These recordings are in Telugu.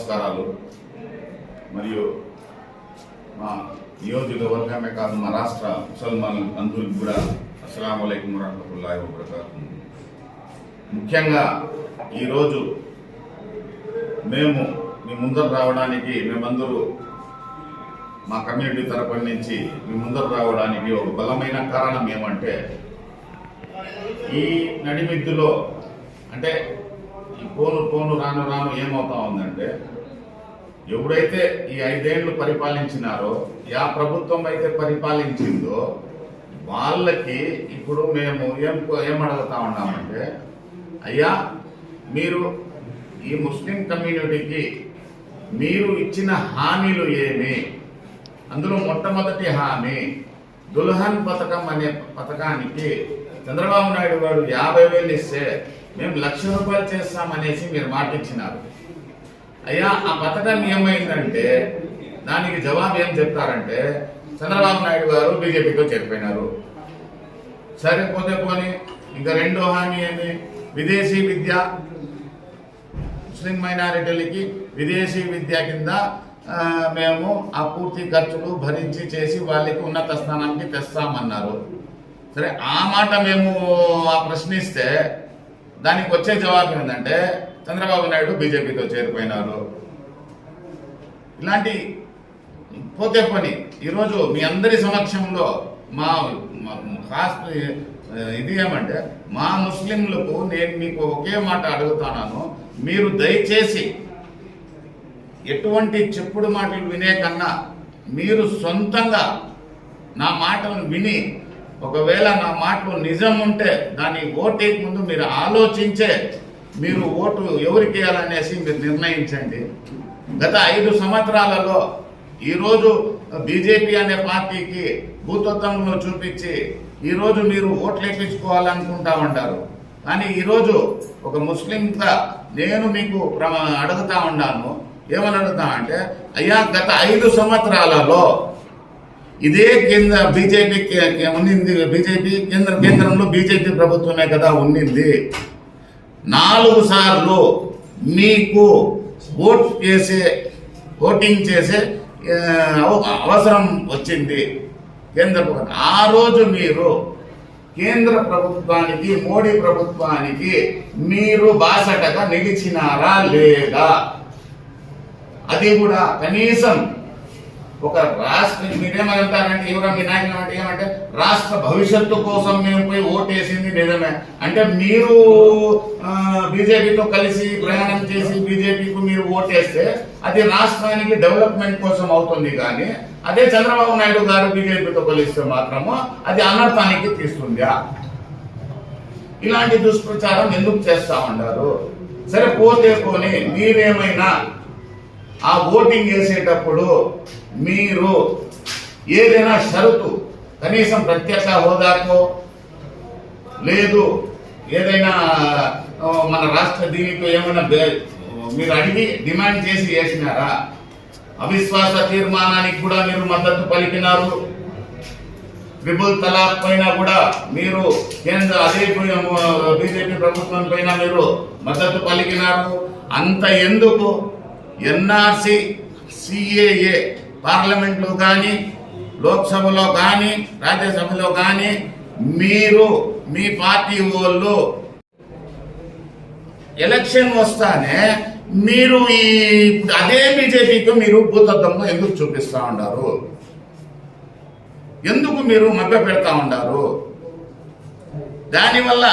నమస్కారాలు. మరియు మా నియోజకవర్గమే కాదు మా రాష్ట్ర ముసల్మాన్ అందరికి కూడా అస్సలం అయికం వరహమతుల్లాహి వబరకాతు. ముఖ్యంగా ఈరోజు మేము మీ ముందర రావడానికి మేమందరూ మా కమ్యూనిటీ తరపు నుంచి మీ ముందర రావడానికి ఒక బలమైన కారణం ఏమంటే ఈ నడిమిద్దులో అంటే ఈ పోను పోను రాను రాను ఏమవుతా ఉందంటే ఎవడైతే ఈ ఐదేళ్ళు పరిపాలించినారో యా ప్రభుత్వం అయితే పరిపాలించిందో వాళ్ళకి ఇప్పుడు మేము ఏం ఏమడుగుతా ఉన్నామంటే అయ్యా మీరు ఈ ముస్లిం కమ్యూనిటీకి మీరు ఇచ్చిన హామీలు ఏమి? అందులో మొట్టమొదటి హామీ దుల్హన్ పథకం అనే పథకానికి చంద్రబాబు నాయుడు గారు యాభై వేలు ఇస్తే మేము లక్ష రూపాయలు చేస్తామనేసి మీరు మాట ఇచ్చినారు అయ్యా ఆ పథకం ఏమైందంటే దానికి జవాబు ఏం చెప్తారంటే చంద్రబాబు నాయుడు గారు బీజేపీతో చేరిపోయినారు. సరే పోతే పోని ఇంకా రెండో హామీ ఏమి? విదేశీ విద్య. ముస్లిం మైనారిటీలకి విదేశీ విద్య కింద మేము ఆ పూర్తి ఖర్చులు భరించి చేసి వాళ్ళకి ఉన్నత స్థానానికి తెస్తామన్నారు. సరే ఆ మాట మేము ఆ ప్రశ్నిస్తే దానికి వచ్చే జవాబు ఏంటంటే చంద్రబాబు నాయుడు బీజేపీతో చేరిపోయినారు. ఇలాంటి పోతే పని ఈరోజు మీ అందరి సమక్షంలో మా కాస్త ఇది ఏమంటే మా ముస్లింలకు నేను మీకు ఒకే మాట అడుగుతున్నాను మీరు దయచేసి ఎటువంటి చెప్పుడు మాటలు వినే కన్నా మీరు సొంతంగా నా మాటలను విని ఒకవేళ నా మాటలు నిజం ఉంటే దాన్ని ఓటేకి ముందు మీరు ఆలోచించే మీరు ఓటు ఎవరికి వేయాలనేసి మీరు నిర్ణయించండి. గత ఐదు సంవత్సరాలలో ఈరోజు బీజేపీ అనే పార్టీకి భూతత్వంలో చూపించి ఈరోజు మీరు ఓట్లు ఎక్కించుకోవాలనుకుంటా ఉంటారు కానీ ఈరోజు ఒక ముస్లింగా నేను మీకు అడుగుతా ఉన్నాను. ఏమని అడుగుతా అంటే అయ్యా గత ఐదు సంవత్సరాలలో ఇదే కేంద్ర బీజేపీ ఉన్నింది. బీజేపీ కేంద్ర కేంద్రంలో బీజేపీ ప్రభుత్వమే కదా ఉన్నింది. నాలుగు సార్లు మీకు ఓట్ చేసే ఓటింగ్ చేసే అవసరం వచ్చింది కేంద్ర ప్రభుత్వం. ఆ రోజు మీరు కేంద్ర ప్రభుత్వానికి మోడీ ప్రభుత్వానికి మీరు బాసటగా నిలిచినారా లేదా? అది కూడా కనీసం ఒక రాష్ట్ర మీరేమంటారంటే ఎవరో మీ నాయకులు అంటే ఏమంటే రాష్ట్ర భవిష్యత్తు కోసం మేము పోయి ఓటేసింది నిజమే. అంటే మీరు బీజేపీతో కలిసి ప్రయాణం చేసి బీజేపీకి మీరు ఓటేస్తే అది రాష్ట్రానికి డెవలప్మెంట్ కోసం అవుతుంది కానీ అదే చంద్రబాబు నాయుడు గారు బీజేపీతో కలిస్తే మాత్రము అది అనర్థానికి తీస్తుందా? ఇలాంటి దుష్ప్రచారం ఎందుకు చేస్తా ఉన్నారు? సరే పోతే పోనీ మీరేమైనా ఆ ఓటింగ్ వేసేటప్పుడు మీరు ఏదైనా షరతు కనీసం ప్రత్యక్ష హోదాకో లేదు ఏదైనా మన రాష్ట్ర దీనితో ఏమైనా మీరు అడిగి డిమాండ్ చేసి వేసినారా అవిశ్వాస తీర్మానానికి కూడా మీరు మద్దతు పలికినారు. ట్రిపుల్ తలాక్ పైన కూడా మీరు కేంద్ర అదే బీజేపీ ప్రభుత్వం పైన మీరు మద్దతు పలికినారు. అంత ఎందుకు? ఎన్ఆర్సి సిఏఏ పార్లమెంట్లో కానీ లోక్సభలో కానీ రాజ్యసభలో కానీ మీరు మీ పార్టీ వాళ్ళు ఎలక్షన్ వస్తానే మీరు ఈ అదే బీజేపీకి మీరు భూతత్వంలో ఎందుకు చూపిస్తూ ఉన్నారు ఎందుకు మీరు మభ్య పెడతా ఉన్నారు దానివల్ల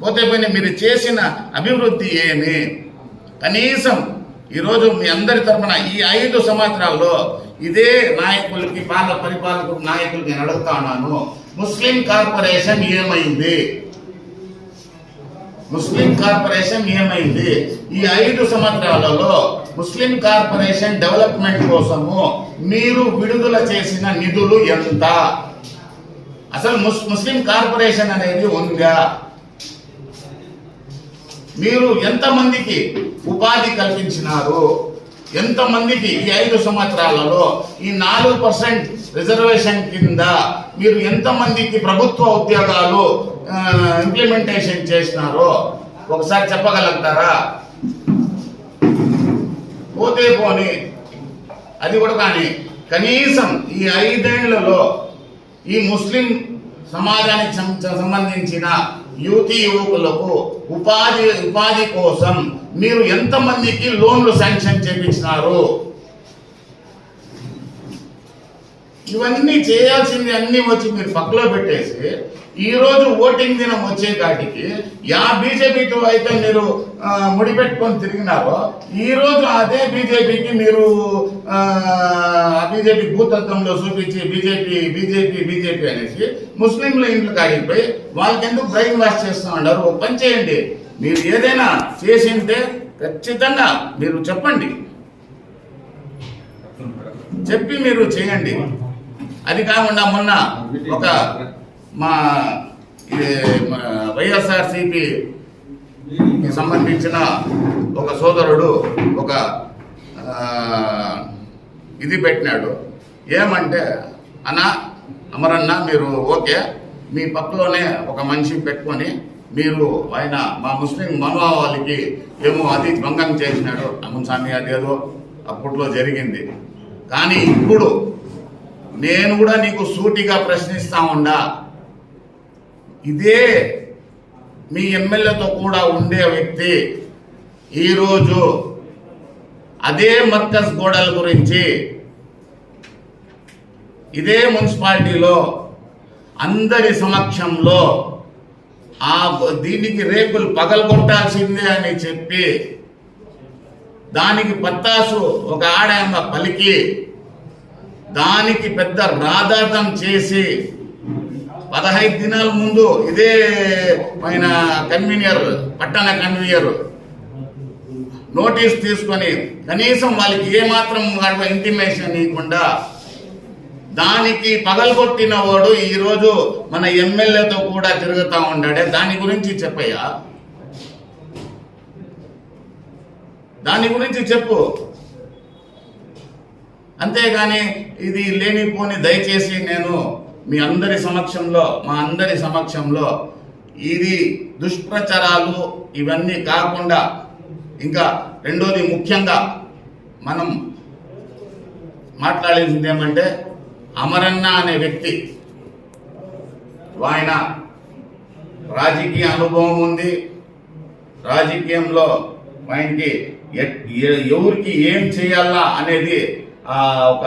పోతే పోయిన మీరు చేసిన అభివృద్ధి ఏమి? కనీసం ఈరోజు మీ అందరి తరఫున ఈ ఐదు సంవత్సరాల్లో ఇదే నాయకులకి పాలక పరిపాలకు నాయకులకి నేను అడుగుతాను ముస్లిం కార్పొరేషన్ ఏమైంది? ముస్లిం కార్పొరేషన్ ఏమైంది? ఈ ఐదు సంవత్సరాలలో ముస్లిం కార్పొరేషన్ డెవలప్మెంట్ కోసము మీరు విడుదల చేసిన నిధులు ఎంత? అసలు ముస్ ముస్లిం కార్పొరేషన్ అనేది ఉందా? మీరు ఎంతమందికి ఉపాధి కల్పించినారు? ఎంతమందికి ఈ ఐదు సంవత్సరాలలో ఈ నాలుగు పర్సెంట్ రిజర్వేషన్ కింద మీరు ఎంతమందికి ప్రభుత్వ ఉద్యోగాలు ఇంప్లిమెంటేషన్ చేసినారో ఒకసారి చెప్పగలుగుతారా? పోతే పోని అది కూడా కానీ కనీసం ఈ ఐదేళ్ళలో ఈ ముస్లిం సమాజానికి సంబంధించిన యువతి యువకులకు ఉపాధి ఉపాధి కోసం మీరు ఎంతమందికి లోన్లు శాంక్షన్ చేపించినారు? ఇవన్నీ చేయాల్సింది అన్ని వచ్చి మీరు పక్కలో పెట్టేసి ఈ రోజు ఓటింగ్ దినం వచ్చే కాటికి యా బీజేపీతో అయితే మీరు ముడిపెట్టుకొని తిరిగినారో ఈ రోజు అదే బీజేపీకి మీరు ఆ బీజేపీ భూతత్వంలో చూపించి బీజేపీ బీజేపీ బీజేపీ అనేసి ముస్లింల ఇంట్లో కాగిపోయి వాళ్ళకి ఎందుకు బ్రెయిన్ వాష్ చేస్తూ ఉన్నారు ఒక పని చేయండి. మీరు ఏదైనా చేసింటే ఖచ్చితంగా మీరు చెప్పండి. చెప్పి మీరు చేయండి. అది కాకుండా మొన్న ఒక మా ఇది మా వైఎస్ఆర్సిపి సంబంధించిన ఒక సోదరుడు ఒక ఇది పెట్టినాడు. ఏమంటే అన్న అమరన్న మీరు ఓకే మీ పక్కలోనే ఒక మనిషి పెట్టుకొని మీరు ఆయన మా ముస్లిం మనోభావాలకి ఏమో అది భంగం చేసినాడు. అమ్ముస్వామి అదేదో అప్పట్లో జరిగింది. కానీ ఇప్పుడు నేను కూడా నీకు సూటిగా ప్రశ్నిస్తా ఉండా ఇదే మీ ఎమ్మెల్యేతో కూడా ఉండే వ్యక్తి ఈరోజు అదే మర్కజ్ గోడల గురించి ఇదే మున్సిపాలిటీలో అందరి సమక్షంలో ఆ దీనికి రేకులు పగలగొట్టాల్సిందే అని చెప్పి దానికి పత్తాసు ఒక ఆడాయమ్మ పలికి దానికి పెద్ద రాధాతం చేసి పదహైదు దినాల ముందు ఇదే పైన కన్వీనియర్ పట్టణ కన్వీనియర్ నోటీస్ తీసుకొని కనీసం వాళ్ళకి ఏమాత్రం ఇంటిమేషన్ ఇవ్వకుండా దానికి పగలగొట్టిన వాడు ఈరోజు మన ఎమ్మెల్యేతో కూడా తిరుగుతూ ఉండాడే దాని గురించి చెప్పయ్యా? దాని గురించి చెప్పు. అంతేగాని ఇది లేనిపోని దయచేసి నేను మీ అందరి సమక్షంలో మా అందరి సమక్షంలో ఇది దుష్ప్రచారాలు ఇవన్నీ కాకుండా ఇంకా రెండోది ముఖ్యంగా మనం మాట్లాడేసింది ఏమంటే అమరన్న అనే వ్యక్తి ఆయన రాజకీయ అనుభవం ఉంది. రాజకీయంలో ఆయనకి ఎవరికి ఏం చేయాలా అనేది ఒక